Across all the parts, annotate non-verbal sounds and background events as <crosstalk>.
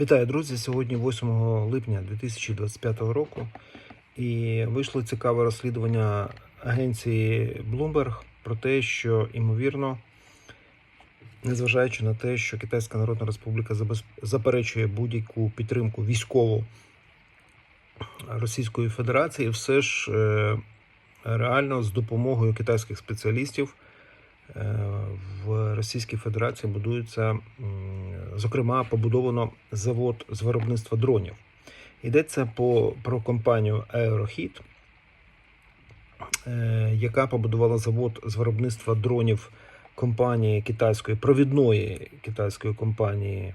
Вітаю, друзі! Сьогодні 8 липня 2025 року. І вийшло цікаве розслідування агенції Bloomberg про те, що ймовірно, незважаючи на те, що Китайська Народна Республіка заперечує будь-яку підтримку військову Російської Федерації, все ж е, реально з допомогою китайських спеціалістів е, в Російській Федерації будується, м, зокрема, побудовано завод з виробництва дронів. Йдеться по, про компанію Aerohit, е, яка побудувала завод з виробництва дронів компанії китайської провідної китайської компанії.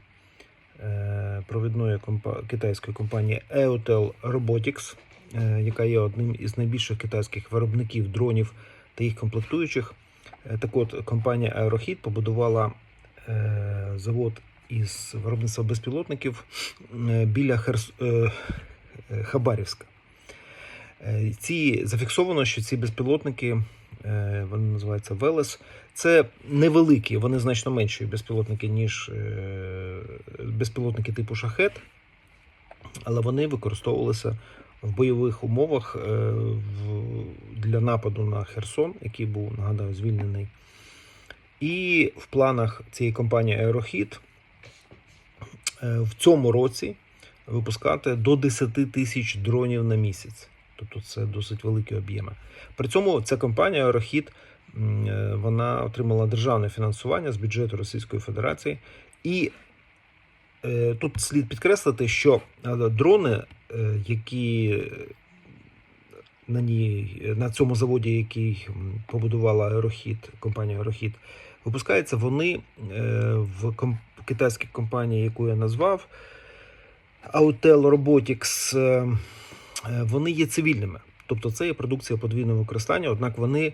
е, Провідної компа- китайської компанії Eotel Robotics, е, яка є одним із найбільших китайських виробників дронів та їх комплектуючих. Так от, компанія Aerohit побудувала завод із виробництва безпілотників е, біля Херс... е, е, Хабарівська. Ці зафіксовано, що ці безпілотники, вони називаються Велес, це невеликі, вони значно менші безпілотники, ніж безпілотники типу шахет, але вони використовувалися в бойових умовах для нападу на Херсон, який був, нагадаю, звільнений. І в планах цієї компанії е, в цьому році випускати до 10 тисяч дронів на місяць. Тобто це досить великі об'єми. При цьому ця компанія Aerohit, е, вона отримала державне фінансування з бюджету Російської Федерації. І е, тут слід підкреслити, що е, дрони, е, які на, ній, на цьому заводі, який побудувала Aerohit, компанія Aerohit, випускаються вони е, в ком- китайській компанії, яку я назвав, Autel Robotics, е, е, вони є цивільними. Тобто це є продукція подвійного використання, однак вони е,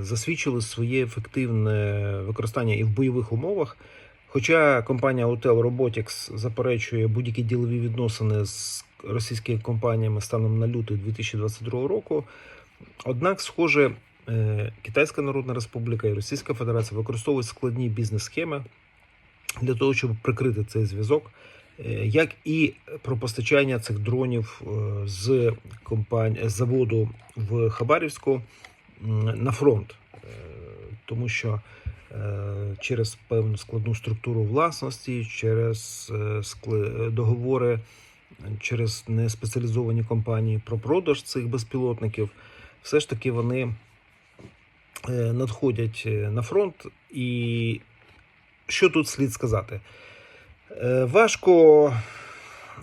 засвідчили своє ефективне використання і в бойових умовах. Хоча компанія Autel Robotics заперечує будь-які ділові відносини з російськими компаніями станом на лютий 2022 року, однак, схоже, Китайська Народна Республіка і Російська Федерація використовують складні бізнес-схеми для того, щоб прикрити цей зв'язок, е, як і про постачання цих дронів е, з компанії з заводу в Хабарівську на фронт, Е, тому що через певну складну структуру власності, через договори, через неспеціалізовані компанії про продаж цих безпілотників, все ж таки вони надходять на фронт. І що тут слід сказати? Е, Важко,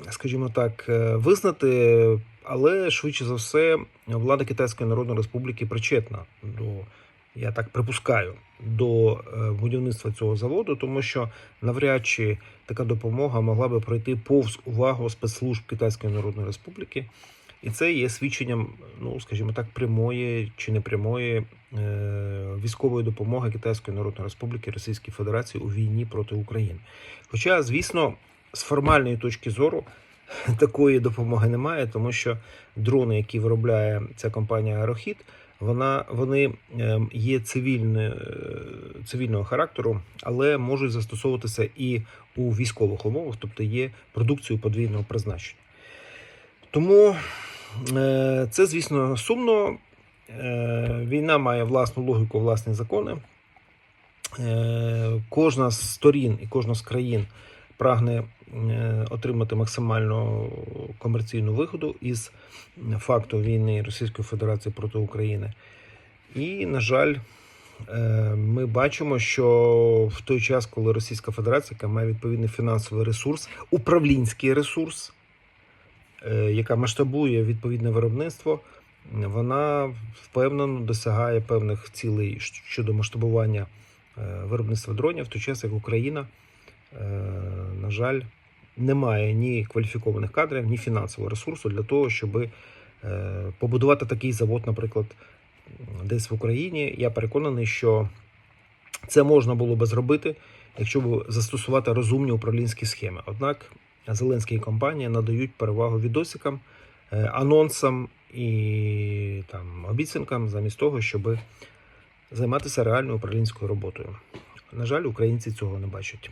скажімо так, е, визнати, але швидше за все, влада Китайської Народної Республіки причетна до, я так припускаю, до е, будівництва цього заводу, тому що навряд чи така допомога могла би пройти повз увагу спецслужб Китайської Народної Республіки. І це є свідченням, ну скажімо так, прямої чи непрямої е, військової допомоги Китайської Народної Республіки Російській Федерації у війні проти України. Хоча, звісно, з формальної точки зору <laughs> такої допомоги немає, тому що дрони, які виробляє ця компанія Aerohit, вона, вони е, є цивільне, е, цивільного характеру, але можуть застосовуватися і у військових умовах, тобто є продукцією подвійного призначення. Тому це, звісно, сумно. Е, Війна має власну логіку, власні закони. Е, Кожна з сторін і кожна з країн прагне е, отримати максимальну комерційну вигоду із факту війни Російської Федерації проти України. І, на жаль, е, ми бачимо, що в той час, коли Російська Федерація, яка має відповідний фінансовий ресурс, управлінський ресурс, е, яка масштабує відповідне виробництво, вона впевнено досягає певних цілей щодо масштабування е, виробництва дронів, в той час як Україна, е, на жаль, не має ні кваліфікованих кадрів, ні фінансового ресурсу для того, щоб е, побудувати такий завод, наприклад, десь в Україні. Я переконаний, що це можна було би зробити, якщо б застосувати розумні управлінські схеми. Однак Зеленські компанії надають перевагу відосикам, е, анонсам і там обіцянкам, замість того, щоб займатися реальною управлінською роботою. На жаль, українці цього не бачать.